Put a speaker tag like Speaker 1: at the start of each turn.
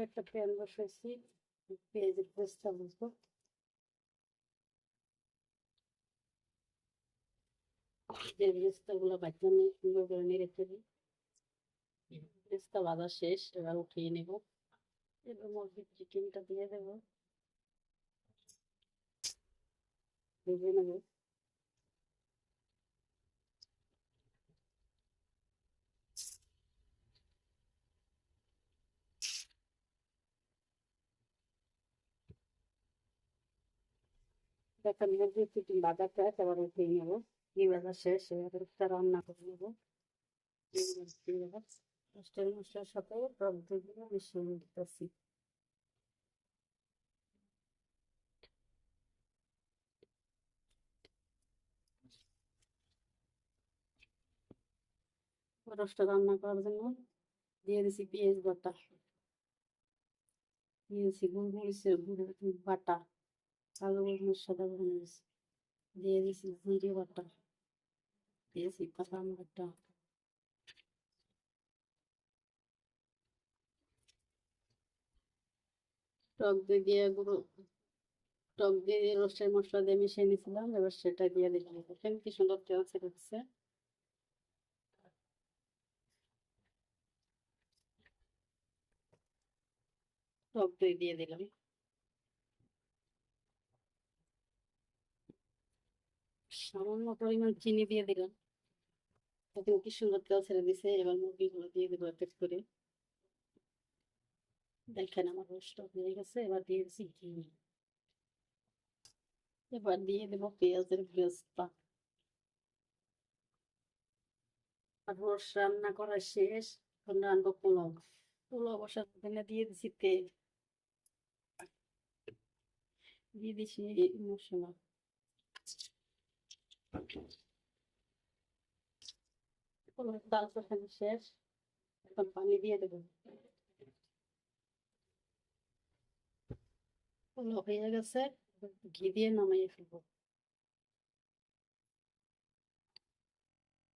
Speaker 1: একটা প্যান বসাইছি পেঁয়াজের পেস্টটা বুঝব পেস্তা গুলো বাচ্চা আমি সুন্দর নিয়ে রেখে দিই পেস্তা শেষ এবার উঠিয়ে নেব এবার মুরগির দিয়ে দেবো নেব দেখেন মুরগির চিকেন বাজার শেষ এবার উঠিয়ে নেব। ঘি বাজার শেষ, এবার একটা রান্না করে নেব। করার জন্য দিয়ে দিছি পেঁয়াজ বাটা। দিয়েছি বাটা। কালো গোলমরিচ সাদা দিয়ে দিছি জিরে বাটা দিয়েছি বাদাম বাটা টক দই দিয়ে গুঁড়ো টক দিয়ে দিয়ে রসের মশলা দিয়ে মিশিয়ে নিয়েছিলাম এবার সেটা দিয়ে দিলাম দেখেন কি সুন্দর তেল ছেড়ে দিচ্ছে টক দই দিয়ে দিলাম সামান্য পরিমাণ চিনি দিয়ে দিলাম। দেখেন কি সুন্দর তেল ছেড়ে দিছে, এবার মুরগিগুলো দিয়ে দেবো এক করে। দেখেন আমার রোস্টটা হয়ে গেছে, এবার দিয়ে দিচ্ছি ঘি। এবার দিয়ে দেবো পেঁয়াজের আর রোস রান্না করা শেষ, এখন রান্নাবো পোলাও। পোলাও বসার জন্য দিয়ে দিচ্ছি তেল। দিয়ে দিচ্ছি মশলা। ডাল শেষ এখন পানি দিয়ে দেবো হয়ে গেছে ঘি দিয়ে নামাইয়ে ফেলব